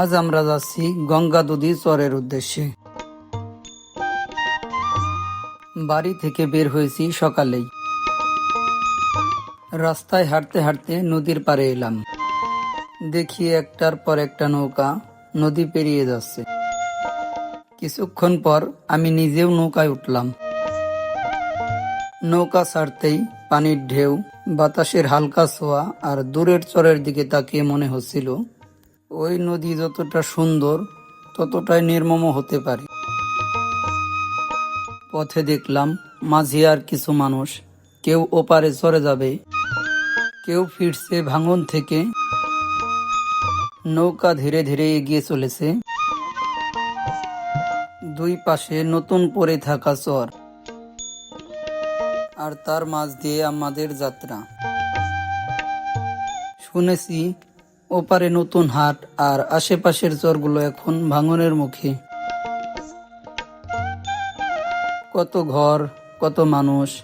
আজ আমরা যাচ্ছি গঙ্গা নদী চরের উদ্দেশ্যে। বাড়ি থেকে বের হয়েছি সকালেই। রাস্তায় হাঁটতে হাঁটতে নদীর পাড়ে এলাম। দেখি একটার পর একটা নৌকা নদী পেরিয়ে যাচ্ছে। কিছুক্ষণ পর আমি নিজেও নৌকায় উঠলাম। নৌকা ছাড়তেই পানির ঢেউ, বাতাসের হালকা ছোঁয়া আর দূরের চরের দিকে তাকিয়ে মনে হচ্ছিল ওই নদী যতটা সুন্দর, ততটাই নির্মম হতে পারে। পথে দেখলাম মাঝি আর কিছু মানুষ। কেউ ওপারে চড়ে যাবে, কেউ ফিরছে ভাঙন থেকে। নৌকা ধীরে ধীরে এগিয়ে চলেছে। দুই পাশে নতুন পড়ে থাকা চর। আর তার মাঝ দিয়ে আমাদের যাত্রা। শুনেছি ওপারে নতুন হাট আর আশেপাশের চরগুলো এখন ভাঙনের মুখে। কত ঘর, কত মানুষ।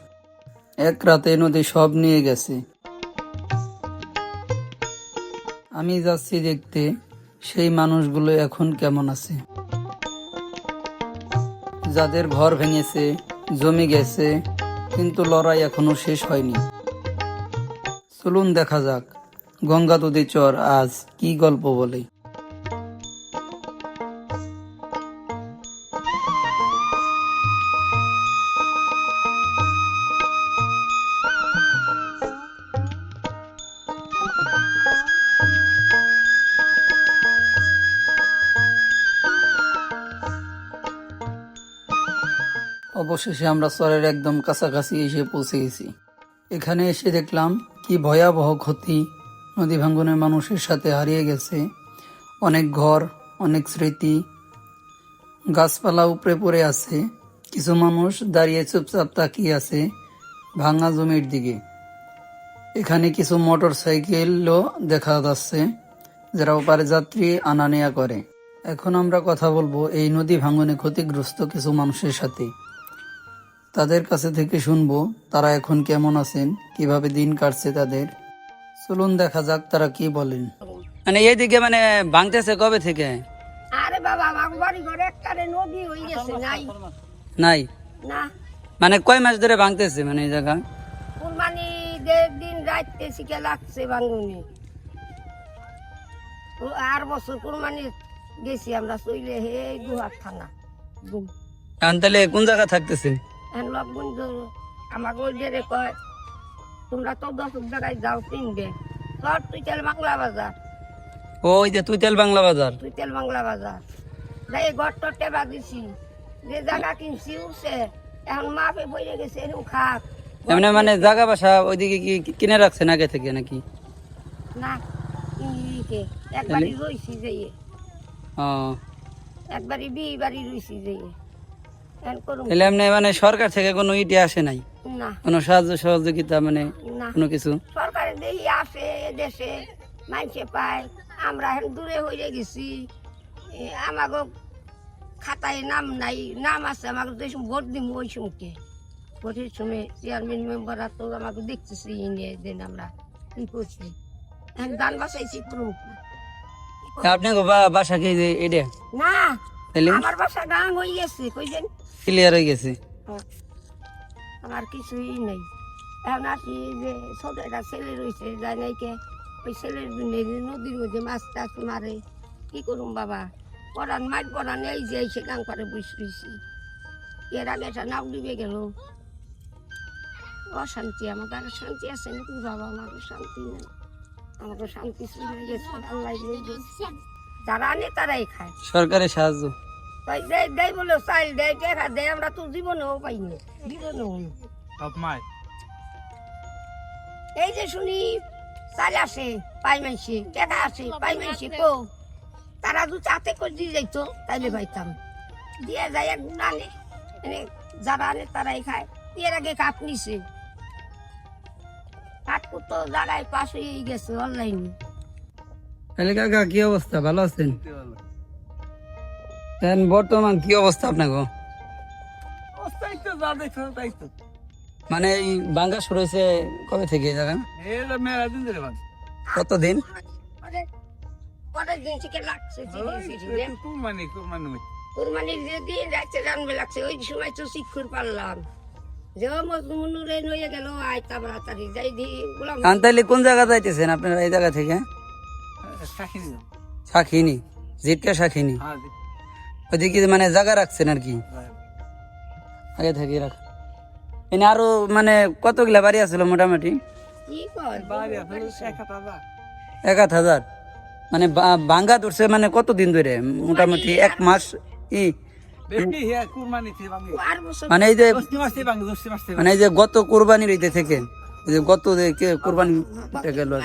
এক রাতে নদী সব নিয়ে গেছে। আমি যাচ্ছি দেখতে, সেই মানুষগুলো এখন কেমন আছে? যাদের ঘর ভেঙেছে, জমি গেছে, কিন্তু লড়াই এখনও শেষ হয়নি। চলুন দেখা যাক। গঙ্গা নদী চর, আজ কি গল্প বলে? অবশেষে আমরা চরের একদম কাছাকাছি এসে পৌঁছে গেছি এখানে এসে দেখলাম কি ভয়াবহ ক্ষতি। নদী ভাঙ্গনে মানুষের সাথে হারিয়ে গেছে। অনেক ঘর, অনেক স্মৃতি, গাছপালা উপরে পড়ে আছে। কিছু মানুষ দাঁড়িয়ে চুপচাপ তাকিয়ে আছে ভাঙা জমির দিকে। এখানে কিছু মোটর সাইকেলও দেখা যাচ্ছে, যারা ওপারে যাত্রী আনা নেয়া করে। এখন আমরা কথা বলব এই নদী ভাঙনে ক্ষতিগ্রস্ত কিছু মানুষের সাথে। তাদের কাছে থেকে শুনব, তারা এখন কেমন আছেন, কীভাবে দিন কাটছে তাদের। চলুন দেখা যাক তারা কি বলেন। মানে এইদিকে মানে ভাঙতেছে কবে থেকে? আরে বাবা বাড়ি ঘরে একটারে নদী হয়ে গেছে নাই। নাই? না। মানে কয় মাস ধরে ভাঙতেছে মানে এই জায়গা? কুরবানি দেড় দিন রাইতে শিখে লাগছে ও আর বছর কুরবানি গেছি আমরা চইলে হে দুহাত থানা। এখন তাহলে কোন জায়গা থাকতেছে? এখন লগ বন্ধু আমাকে ওই কয় তোমরা তো দশ জায়গায় যাও কিনবে। তোর তুই তেল বাংলা বাজার। ওই যে তুই তেল বাংলা বাজার। তুই তেল বাংলা বাজার। যাই ঘর টর টেবা দিছি। যে জায়গা কিনছি উঠছে এখন মাপে বইরে গেছে এরকম খাক। এমনি মানে জায়গা বাসা ওইদিকে কি কিনে রাখছেন আগে থেকে নাকি? না একবারই রইছি যে ও। একবারই বিয়ে বাড়ি রইছি যে এখন করুন তাহলে এমনি মানে সরকার থেকে কোনো ইটে আসে নাই? না। কোনো সাহায্য সহযোগিতা মানে কোনো কিছু? সরকারে দেই আসে এ দেশে মাইনসে পায়। আমরা দূরে হয়ে গেছি। এ, আমাগো খাতায় নাম নাই নাম আছে আমাকে যে ভোট দিব ওই সময়কে ভোটের সময় চেয়ারম্যান মেম্বাররা তো আমাকে দেখতেছি নিয়ে দেন আমরা কি করছি। গান বাসাইছি তা আপনি বাসা কি এটা না আমার বাসা গান হয়ে গেছে কইছেন? ক্লিয়ার হয়ে গেছে। আমার কিছুই নেই। এখন আসি যে ছোট একটা ছেলে রয়েছে যায় নাইকে ওই ছেলের নদীর মধ্যে মাছ টাছ মারে। কি করুম বাবা? পড়ান মাছ পড়ান এই যে সে গান করে বসে রয়েছি। এর আগে নাও ডুবে গেল। অশান্তি আমার আর শান্তি আছে নাকি বাবা? আমারও শান্তি নেই। আমাকে শান্তি আল্লাহ যারা আনে তারাই খায়। সরকারের সাহায্য। তাই দেয় দেয় বলে চাইল দেয় টাকা দেয় আমরা তো জীবনেও পাইনি জীবনেও এই যে শুনি চাল আসে পাই মাইছে টাকা আসে পাই মাইছে কো। তারা দু চাতে করে দিয়ে যাইতো তাইলে পাইতাম। দিয়ে যায় এক গুণ আনে মানে যারা আনে তারাই খায়। এর আগে কাপ নিছে। কাঠকুট তো জায়গায় পাশ হয়ে গেছে অনলাইনে কাকা কি অবস্থা? ভালো আছেন? এখন বর্তমান কি অবস্থা আপনার গো মানে এই বাঙ্গা শুরু হয়েছে কবে থেকে যাবেন জায়গা কতদিন? কুরবানির দিন রাত্রে রানবে লাগছে ওই সময় তো শিক্ষুর পারলাম। কান তাইলে কোন জায়গা যাইতেছেন আপনারা এই জায়গা থেকে? শাখিনি জিটকা শাখিনি হ্যাঁ ওইদিকে মানে জায়গা রাখছেন আর কি? আগে থেকে রাখ। এনে আরও মানে কতগুলা বাড়ি আছিল মোটামুটি? কি কর? বাড়ি আছে এক আধ হাজার। মানে বা- বাঙ্গা ধরছে মানে কতদিন ধরে? মোটামুটি এক মাস ই। হ্যাঁ মানে এই যে দশটি মাস থেকে বাঙি দশটি মাস থেকে মানে এই যে গত কোরবানির ইতে থেকে গত যে কোরবানি গেল আর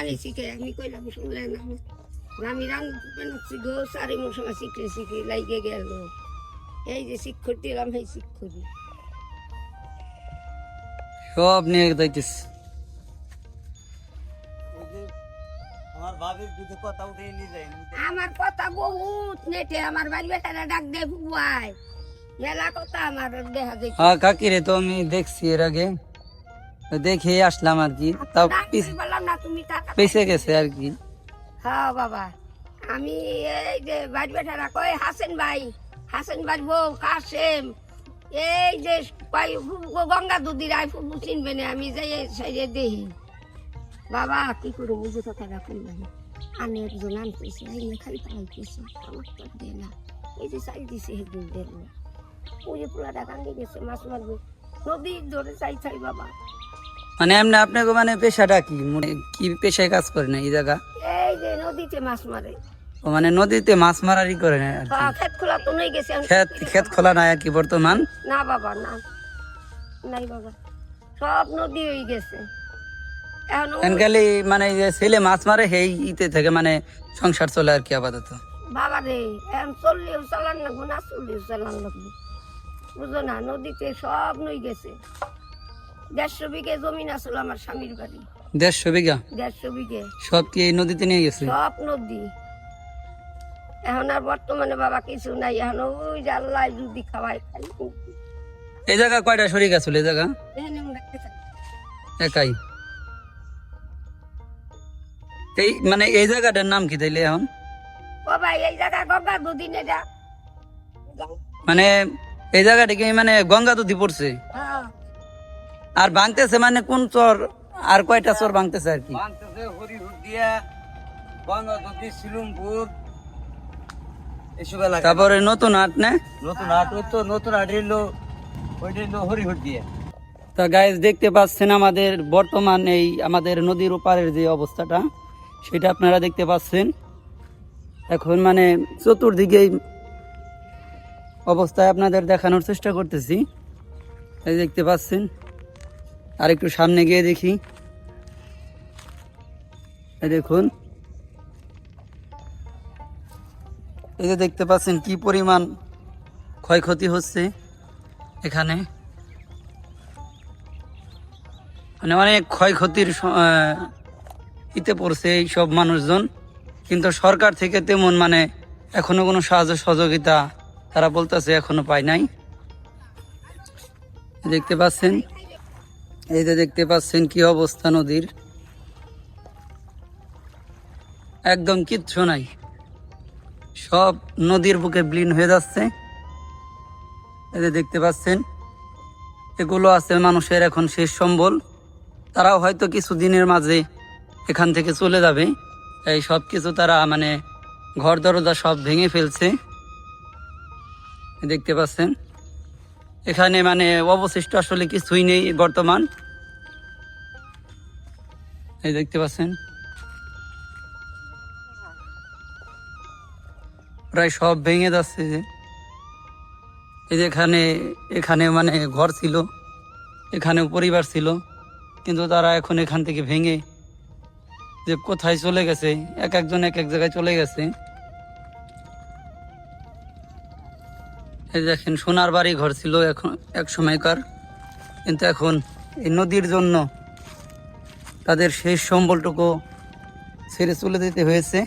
বানাচ্ছি গো সারি মশলা শিখে শিখে লাইগে গেল। এই যে শিক্ষক দিলাম সেই সব নিয়ে যাইতেছে। আমার কথা উঠে নিয়ে যায় আমার কথা বহুত নেটে আমার বাড়ি বেটারা ডাক দেয় বুয়াই মেলা কথা আমার দেখা দেখি হ্যাঁ কাকি রে তো আমি দেখছি এর আগে। তো দেখে আসলাম আর কি। তাও ডাক বললাম না তুমি টাকা পেছে গেছে আর কি। হ্যাঁ বাবা। আমি এই যে বাড়ি বেটারা কই হাসেন ভাই হাসেন ভাই বউ কাসেম এই যে কই গঙ্গা দুধি রায় ফুফু চিনবে না আমি যাই সাইডে দেখি। বাবা কি করে বুঝে কথা রাখুন ভাই আমি একজন আনতেছি এই খালি পালাইতেছি আমার তো দে না এই যে চাই দিছে সেদিন দেন। না ওই যে পুরাটা কান্দি গেছে মাছ মারবো। নদী ধরে চাই চাই বাবা। মানে এমনি আপনাকে মানে পেশাটা কি? মানে কি পেশায় কাজ করে না এই জায়গা? যে নদীতে মাছ মারে। ও মানে নদীতে মাছ মারারই করে কি। হ্যাঁ, ক্ষেত খোলা তো নেই গেছে আমি ক্ষেত ক্ষেত খোলা নাই আর কি বর্তমান? না বাবা না। নাই বাবা। সব নদী হয়ে গেছে। এখন মানে ছেলে মাছ মারে সেই ইতে থেকে মানে সংসার চলে আর কি আপাতত। বাবা রে এখন চললেও চালান লাগবো না চললেও চালান লাগবো। বুঝো না নদীতে সব নই গেছে। দেড়শো বিঘে জমিন আসলো আমার স্বামীর বাড়ি। দেড়শো বিঘা? দেড়শো বিঘে। সব কি এই নদীতে নিয়ে গেছে? সব নদী। এখন আর বর্তমানে বাবা কিছু নাই এখন ওই আল্লাহ যদি খাওয়াই খাই এই জায়গা কয়টা শরিক আসলে এই জায়গা। একাই। এই মানে এই জায়গাটার নাম কি তাইলে এখন? ভাই এই জায়গায় গঙ্গা দুদিন এটা মানে এই জায়গাটা কি মানে গঙ্গা নদী পড়ছে? হ্যাঁ। আর ভাঙতেছে মানে কোন চর? আর কয়টা চোর ভাঙতেছে আর কি? বানতেছে হরিহুর দিয়া গঙ্গা নদী শিলুমপুর এসব এলাকা তারপরে নতুন হাট না? নতুন হাট তো নতুন হাট এলো ওইটা এলো হরিহুর দিয়ে। তা গাইজ দেখতে পাচ্ছেন আমাদের বর্তমান এই আমাদের নদীর ওপারের যে অবস্থাটা সেটা আপনারা দেখতে পাচ্ছেন। এখন মানে চতুর্দিকে অবস্থায় আপনাদের দেখানোর চেষ্টা করতেছি। এই দেখতে পাচ্ছেন আর একটু সামনে গিয়ে দেখি। দেখুন। এই যে দেখতে পাচ্ছেন কি পরিমাণ ক্ষয়ক্ষতি হচ্ছে এখানে। মানে অনেক ক্ষয়ক্ষতির ইতে পড়ছে এই সব মানুষজন। কিন্তু সরকার থেকে তেমন মানে এখনও কোনো সাহায্য সহযোগিতা তারা বলতেছে এখনও পায় নাই। দেখতে পাচ্ছেন? এই যে দেখতে পাচ্ছেন কি অবস্থা নদীর। একদম কিচ্ছু নাই। সব নদীর বুকে বিলীন হয়ে যাচ্ছে। এই যে দেখতে পাচ্ছেন, এগুলো আছে মানুষের এখন শেষ সম্বল। তারাও হয়তো কিছু দিনের মাঝে এখান থেকে চলে যাবে। এই সব কিছু তারা মানে ঘর দরজা সব ভেঙে ফেলছে। দেখতে পাচ্ছেন এখানে মানে অবশিষ্ট আসলে কিছুই নেই বর্তমান। এই দেখতে পাচ্ছেন। প্রায় সব ভেঙে যাচ্ছে যে। এই যে এখানে এখানে মানে ঘর ছিল, এখানেও পরিবার ছিল, কিন্তু তারা এখন এখান থেকে ভেঙে যে কোথায় চলে গেছে, এক একজন এক এক জায়গায় চলে গেছে। এই দেখেন, সোনার বাড়ি ঘর ছিল এখন, এক সময়কার। কিন্তু এখন এই নদীর জন্য তাদের শেষ সম্বলটুকু ছেড়ে চলে যেতে হয়েছে।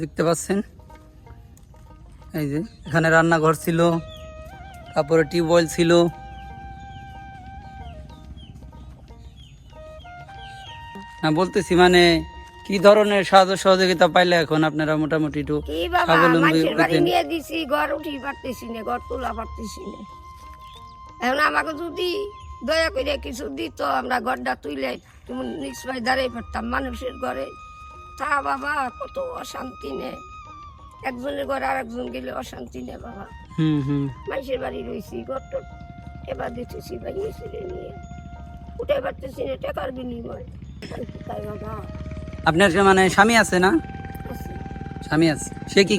দেখতে পাচ্ছেন? এই যে, এখানে রান্নাঘর ছিল, তারপরে টিউবওয়েল ছিল। না, বলতেছি মানে কি ধরনের সাহায্য সহযোগিতা পাইলে এখন আপনারা মোটামুটি একটু কি বাবা মানুষের বাড়ি নিয়ে দিছি ঘর উঠি পারতেছি না ঘর তোলা পারতেছি না। এখন আমাকে যদি দয়া করে কিছু দিত আমরা ঘরটা তুইলে তুমি নিশ্চয় দাঁড়িয়ে পারতাম মানুষের ঘরে। তা বাবা কত অশান্তি নে। একজনের ঘরে আর একজন গেলে অশান্তি নে বাবা। হুম হুম। মানুষের বাড়ি রয়েছি ঘর টর এবার দিতেছি ছেলে নিয়ে। উঠে পারতেছি না টাকার বিনিময়। তাই বাবা। আপনার মানে স্বামী আছে না? স্বামী আছে। সে কি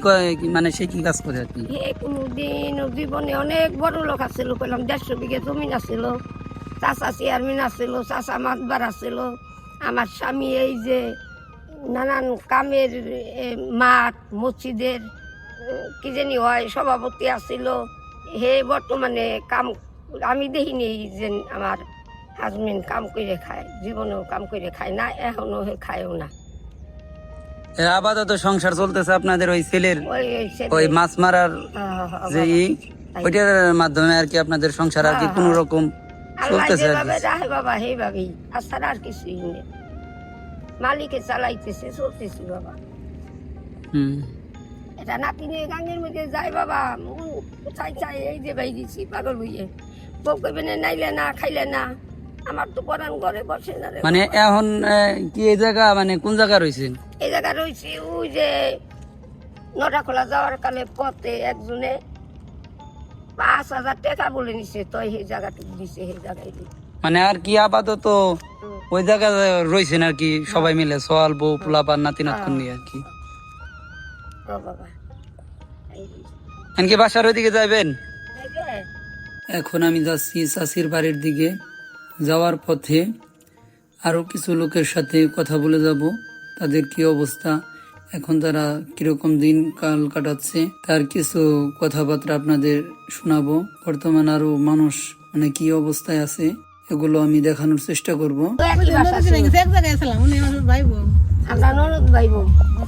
মানে সে কি কাজ করে আর কি? কোনোদিন জীবনে অনেক বড় লোক আছিল কইলাম দেড়শো বিঘে জমিন আছিল চাচা চেয়ারম্যান আছিল চাচা মাতবার আছিল। আমার স্বামী এই যে নানান কামের মাঠ মসজিদের কি জানি হয় সভাপতি আছিল। হে বর্তমানে কাম আমি দেখিনি যে আমার হাজবেন্ড কাম করে খায় জীবনেও কাম করে খায় না এখনও হে খায়ও না। আপাতত সংসার চলতেছে আপনাদের ওই ছেলের ওই মাছ মারার যে ওইটার মাধ্যমে আর কি আপনাদের সংসার আর কি কোন। রকম চলতেছে আর বাবা সেইভাবেই। আর ছাড়া আর কিছুই নেই। মালিকে চালাইতেছে চলতেছি বাবা। হুম। এটা নাতি নিয়ে গাঙ্গের মধ্যে যায় বাবা কোথায় চাই এই যে ভাই দিছি পাগল হইয়ে। বউ কইবে নাইলে না খাইলে না। আমার তো পরান ঘরে বসে না রে মানে এখন কি এই জায়গা? মানে কোন জায়গা রয়েছে এই জায়গা রয়েছে ওই যে নটা খোলা যাওয়ার কালে পথে একজনে পাঁচ হাজার টাকা বলে নিছে তো সেই জায়গাটুকু দিছে সেই জায়গায় মানে আর কি আপাতত ওই জায়গা রয়েছেন আর কি সবাই মিলে সোয়াল বউ পোলাপান নাতি নাতকুন নিয়ে আর কি। বাসার ওইদিকে যাবেন এই এখন আমি যাচ্ছি চাষির বাড়ির দিকে। যাওয়ার পথে আরও কিছু লোকের সাথে কথা বলে যাব। তাদের কি অবস্থা? এখন তারা কীরকম দিন কাল কাটাচ্ছে? তার কিছু কথাবার্তা আপনাদের শোনাবো। বর্তমান আরও মানুষ মানে কি অবস্থায় আছে এগুলো আমি দেখানোর চেষ্টা করব।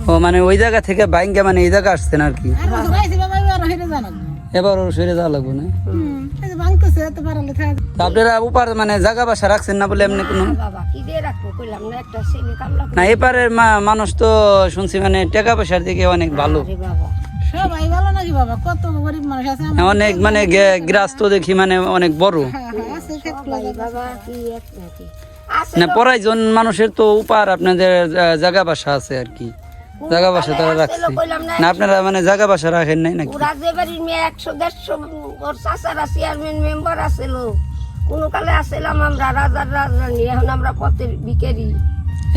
ও মানে ওই জায়গা থেকে বাইঙ্গা মানে এই জায়গা আসছেন আর কি? এবার ওর সেরে যাওয়া লাগবে না? আপনারা উপার মানে জায়গা বাসা রাখছেন না বলে এমনি কোনো? না এপারের মানুষ তো শুনছি মানে টাকা পয়সার দিকে অনেক ভালো। আরে বাবা সবাই ভালো নাকি বাবা? কত গরিব মানুষ আছে আমার অনেক মানে গে- গ্রাস্ত দেখি মানে অনেক বড়। হ্যাঁ, হ্যাঁ, না পরাইজন মানুষের তো উপার আপনাদের জায়গা বাসা আছে আর কি। জায়গা বাসা তারা রাখছে। না আপনারা মানে জায়গা বাসা রাখেন নাই নাকি? ওরা যে বাড়ির মেয়ে একশো দেড়শো ওর চাচারা চেয়ারম্যান মেম্বার আছিল কোনো কালে আসছিলাম আমরা রাজার রাজধানী এখন আমরা পথের বিকেরি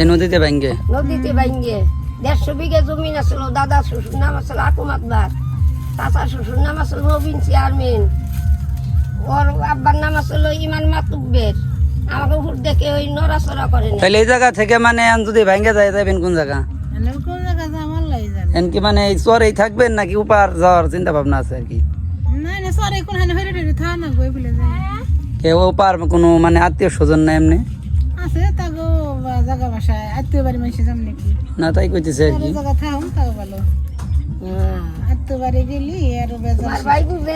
এই নদীতে ভাঙ্গে? নদীতে বাইঙ্গে দেড়শো বিঘে জমিন আছিল দাদা শ্বশুর নাম আছিল আকুমাতবার চাচা শ্বশুর নাম আছিল নবীন চেয়ারম্যান। ওর আব্বার নাম আছিল ইমান মাতুব্বের। আমাকে ভোট দেখে ওই নড়াচড়া করে না তাহলে এই জায়গা থেকে মানে যদি ভাঙ্গে যায় যাবেন কোন জায়গা এনে কোন জায়গা যে আমার লাই জানে এনকি মানে এই চরেই থাকবেন নাকি উপার যাওয়ার চিন্তা ভাবনা আছে আর কি? কেউ উপার কোনো মানে আত্মীয় স্বজন না এমনি? না তাই কইতেছে আর কি।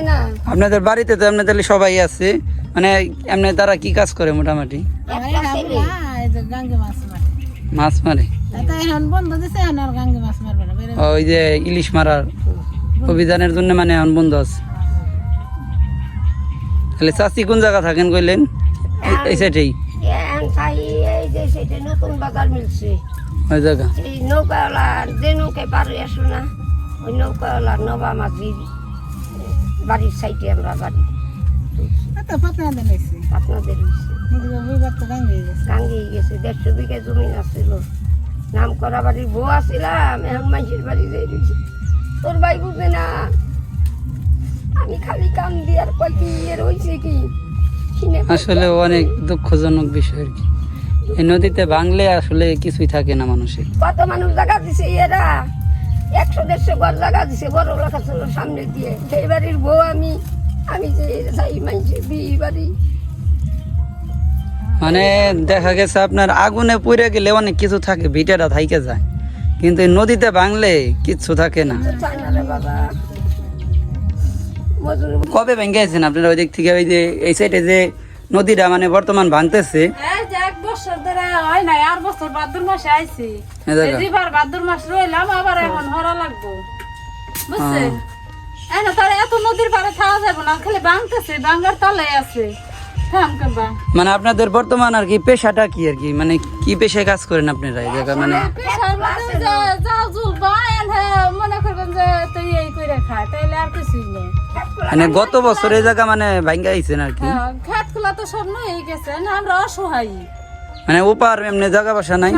না। আপনাদের বাড়িতে তো এমনি তাহলে সবাই আছে। মানে এমনি তারা কি কাজ করে মোটামুটি? মাছ মারে। মাছ মারে। বন্ধ দিছে গাঙ্গে ওই যে ইলিশ মারার অভিযানের জন্য মানে এখন বন্ধ আছে। তাহলে চাষি কোন জায়গা থাকেন কইলেন? এই- সাইডেই এখন তাই এই যে সেটা নতুন বাজার মিলছে। ওই জায়গা? এই নৌকাওয়ালা যে নৌকায় পার আসো না ওই নৌকাওয়ালা নবা মাঝির বাড়ির সাইডে আমরা বাড়ি গেছে। দেড়শো বিঘা জমি আছিল নাম করা বাড়ির বউ আসিলাম এখন মানুষের বাড়ি যাই রয়েছে। তোর ভাই বুঝে না আমি খালি কাম দিয়ে আর কয় কি ইয়ে রয়েছে কি? আসলে অনেক দুঃখজনক বিষয় আর কি। এই নদীতে ভাঙলে আসলে কিছুই থাকে না মানুষের। কত মানুষ জায়গা দিছে এরা? একশো দেড়শো ঘর জায়গা দিছে বড় লেখা ছিল সামনে দিয়ে। সেই বাড়ির বউ আমি আমি যে যাই মানুষের বিয়ে বাড়ি। মানে দেখা গেছে আপনার আগুনে পুড়ে গেলে অনেক কিছু থাকে ভিটাটা থাইকে যায়। কিন্তু নদীতে ভাঙলে কিচ্ছু থাকে না। কবে ভেঙে আছেন আপনারা ওই দিক থেকে? ওই যে এই সাইডে যে নদীটা মানে বর্তমান ভাঙতেছে। এই যে এক বছর ধরে হয় এত নদীর পারে খাওয়া যাবে না খালি ভাঙতেছে ভাঙ্গার আছে। মানে আপনাদের বর্তমান আর কি পেশাটা কি আর কি? মানে কি পেশায় কাজ করেন আপনারা এই জায়গা মানে হ্যাঁ মনে গত বছর এই জায়গা মানে ভাঙ্গা আইছেন আর কি? হ্যাঁ খেত খোলা তো সব নই গেছে না আমরা অসহায়। মানে ওপার এমনি জায়গা বাসা নাই?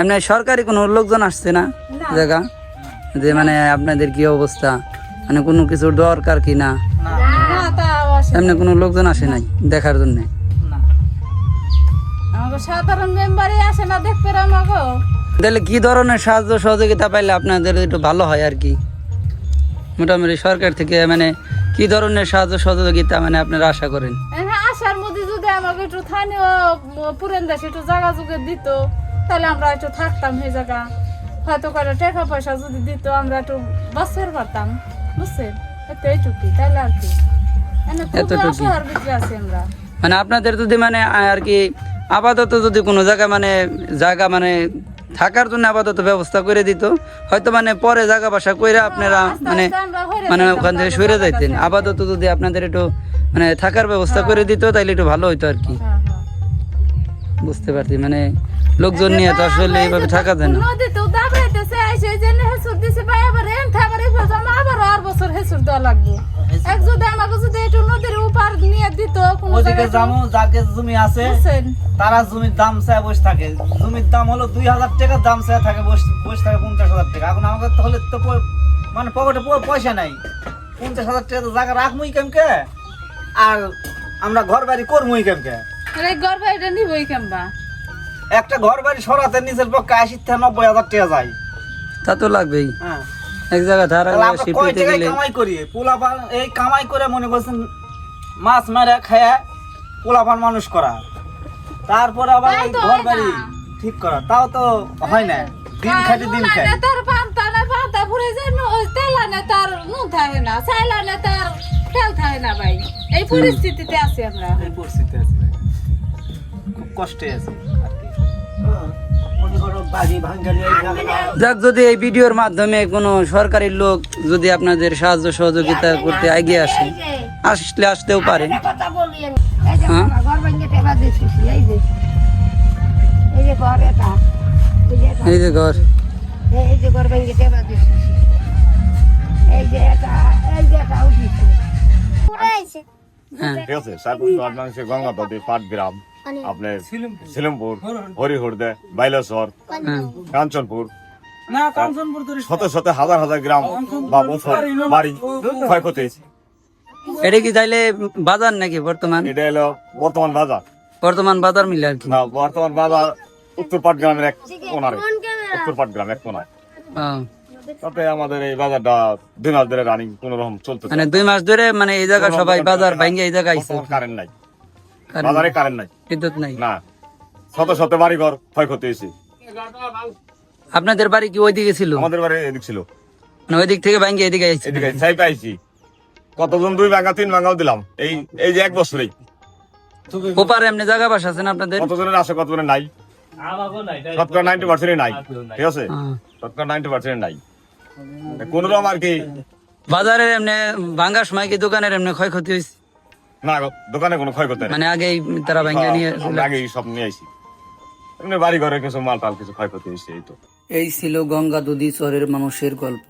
এমনি সরকারি কোনো লোকজন আসছে না। জায়গা? যে মানে আপনাদের কি অবস্থা? মানে কোনো কিছু দরকার কি না এমনি কোনো লোকজন আসে নাই দেখার জন্য। সাধারণ মেম্বারই আসে না দেখতে আমাকে। তাহলে কি ধরনের সাহায্য সহযোগিতা পাইলে আপনাদের একটু ভালো হয় আর কি? মোটামুটি সরকার থেকে মানে কি ধরনের সাহায্য সহযোগিতা মানে আপনারা আশা করেন? আসার মধ্যে যদি আমাকে একটু স্থানীয় পুরেন একটু জায়গা যুগে দিত তাহলে আমরা একটু থাকতাম সেই জায়গা। হয়তো করে টাকা পয়সা যদি দিত আমরা একটু বছর পারতাম বুঝছেন? এত এইটুকুই তাহলে আর কি। মানে আপনাদের যদি মানে আর কি আপাতত যদি কোনো জায়গা মানে জায়গা মানে থাকার জন্য আপাতত ব্যবস্থা করে দিত হয়তো মানে পরে জায়গা বাসা কইরা আপনারা মানে মানে ওখান থেকে সরে যাইতেন। আপাতত যদি আপনাদের একটু মানে থাকার ব্যবস্থা করে দিত তাইলে একটু ভালো হইতো আর কি। হ্যাঁ, হ্যাঁ। বুঝতে পারছি মানে লোকজন নিয়ে তো আসলে এইভাবে থাকা যায় না। নদীতেও দাবড়াইতেছে হেসুর দিছে ভাই আবার এন থাবার আবার আর বছর হেসুর দেওয়া লাগবে। এক যদি আমাকে যদি একটু নদীর উপার নিয়ে দিত কোনো ওদিকে জামু যাকে জমি আছে তারা জমির দাম চায় বসে থাকে। জমির দাম হলো দুই হাজার টাকা দাম চায় থাকে বসে বসে থাকে পঞ্চাশ হাজার টাকা। এখন আমাকে তো হলে তো মানে পকেটে পয়সা নাই। পঞ্চাশ হাজার টাকা তো জায়গা রাখবই কেমকে? আর আমরা ঘর বাড়ি করবই কেমকে? আরে ঘর বাড়িটা নিবই কেমবা একটা ঘর বাড়ি সরাতে নিজের পক্ষে আশি থেকে নব্বই হাজার টাকা যায়। তা তো লাগবেই। হ্যাঁ। এক জায়গা ধারা তাহলে আমরা শিপ কয় দিতে টাকায় গেলে কামাই করি? পোলাপান এই কামাই করে মনে করছেন মাছ মারা খায়া পোলাপান মানুষ করা। তারপরে আবার এই ঘর বাড়ি ঠিক করা। তাও তো হয় না। দিন খাটি দিন না। তার পান্তা না পান্তা ফুরে যে ন- তেলা না তার নুন থাকে না। চাইলা না তার তেল থাকে না ভাই। এই পরিস্থিতিতে আছি আমরা। এই পরিস্থিতি আছে খুব কষ্টে আছে। যাক যদি এই ভিডিওর মাধ্যমে কোনো সরকারি লোক যদি আপনাদের সাহায্য সহযোগিতা করতে এগিয়ে আসে আসলে আসতেও পারে। এই যে হ্যাঁ? ঘর এই যে। এই যে ঘর এটা। এই যে এটা, এই যে ঘর। এই যে ঘর ভেঙে টেবা দিয়েছি। এই যে এটা এই যে এটা উঠিছে হ্যাঁ ঠিক আছে। গঙ্গা নদী পাটগ্রাম। আপনার সিলমপুর। হরিহরদে বাইলেশ্বর কাঞ্চনপুর। না কাঞ্চনপুর তো শত শত হাজার হাজার গ্রাম বা বছর বাড়ি ক্ষয়ক্ষতি হয়েছে। এটা কি তাইলে বাজার নাকি বর্তমান? এটা হলো বর্তমান বাজার। বর্তমান বাজার মিলে আর কি। না বর্তমান বাজার উত্তরপাট গ্রামের এক কোনারে উত্তরপাট পাটগ্রাম এক কোনায় তাতে আমাদের এই বাজারটা দুই মাস ধরে রানিং কোন রকম চলতে মানে দুই মাস ধরে মানে এই জায়গা সবাই বাজার ভাঙ্গে এই জায়গায় আইছে কারেন্ট নাই। বাজারে কারেন্ট নাই। বিদ্যুৎ নাই। না শত শত বাড়ি ঘর ক্ষয়ক্ষতি হয়েছে। আপনাদের বাড়ি কি ওইদিকে ছিল? আমাদের বাড়ি এদিক ছিল। মানে ওই দিক থেকে ভাঙ্গে এদিকে আইছে। এদিকে চাই পাইছি কতজন দুই ভাঙা তিন ভাঙাও দিলাম। এই এই যে এক বছরেই। ওপারে এমনি জায়গা বাসা আছে না আপনাদের? কতজনের আছে কতজনের নাই? শতকরা নাইনটি পার্সেন্ট নাই ঠিক আছে? হ্যাঁ। শতকরা নাইনটি পার্সেন্ট নাই। কোন রকম আর কি বাজারের এমনি ভাঙ্গার সময় কি দোকানের এমনি ক্ষয়ক্ষতি হয়েছে না দোকানে কোনো ক্ষয়ক্ষতি মানে আগেই তারা ভাঙ্গে নিয়ে আগেই সব নিয়ে আইছি। এমনি বাড়ি ঘরে কিছু মাল টাল কিছু ক্ষয়ক্ষতি হয়েছে এই তো। এই ছিল গঙ্গা নদী চরের মানুষের গল্প।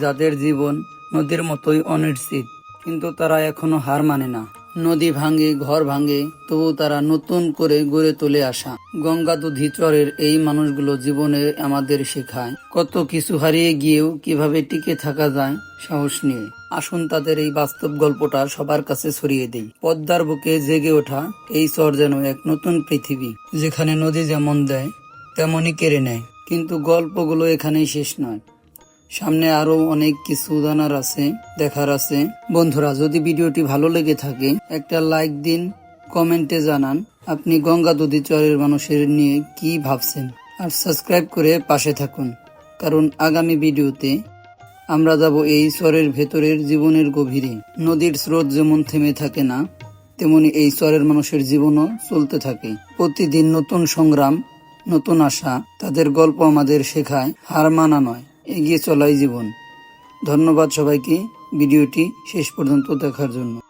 যাদের জীবন নদীর মতোই অনিশ্চিত কিন্তু তারা এখনও হার মানে না। নদী ভাঙে, ঘর ভাঙে তবু তারা নতুন করে গড়ে তোলে আসা। গঙ্গা দুধি চরের এই মানুষগুলো জীবনে আমাদের শেখায়। কত কিছু হারিয়ে গিয়েও কীভাবে টিকে থাকা যায়, সাহস নিয়ে। আসুন তাদের এই বাস্তব গল্পটা সবার কাছে ছড়িয়ে দেই। পদ্মার বুকে জেগে ওঠা এই চর যেন এক নতুন পৃথিবী। যেখানে নদী যেমন দেয়, তেমনই কেড়ে নেয়। কিন্তু গল্পগুলো এখানেই শেষ নয়। সামনে আরও অনেক কিছু জানার আছে, দেখার আছে। বন্ধুরা, যদি ভিডিওটি ভালো লেগে থাকে, একটা লাইক দিন, কমেন্টে জানান, আপনি গঙ্গা নদী চরের মানুষের নিয়ে কি ভাবছেন? আর সাবস্ক্রাইব করে পাশে থাকুন, কারণ আগামী ভিডিওতে আমরা যাব এই চরের ভেতরের জীবনের গভীরে। নদীর স্রোত যেমন থেমে থাকে না, তেমনি এই চরের মানুষের জীবনও চলতে থাকে। প্রতিদিন নতুন সংগ্রাম, নতুন আশা, তাদের গল্প আমাদের শেখায়, হার মানা নয়। এগিয়ে চলাই জীবন। ধন্যবাদ সবাইকে। ভিডিওটি শেষ পর্যন্ত দেখার জন্য।